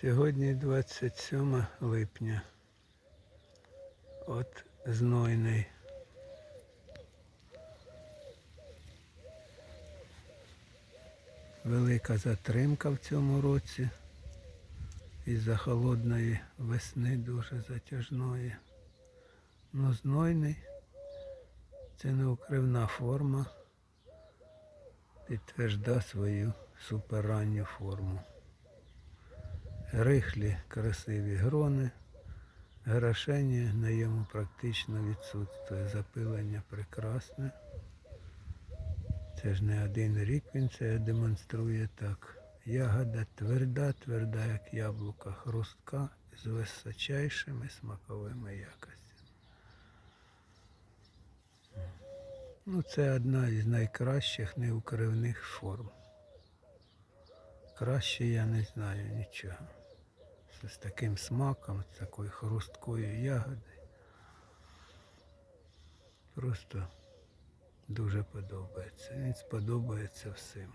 Сьогодні 27 липня. От знойний. Велика затримка в цьому році. Із-за холодної весни дуже затяжної. Ну, знойний. Це не укривна форма. Підтвержда свою суперранню форму. Рихлі красиві грони. Грошення на йому практично відсутствує. Запилення прекрасне. Це ж не один рік він це демонструє так. Ягода тверда, тверда, як яблука, хрустка з височайшими смаковими якостями. Ну, це одна із найкращих неукривних форм. Краще я не знаю нічого. Це з таким смаком, з такою хрусткою ягоди. Просто дуже подобається. Він сподобається всім.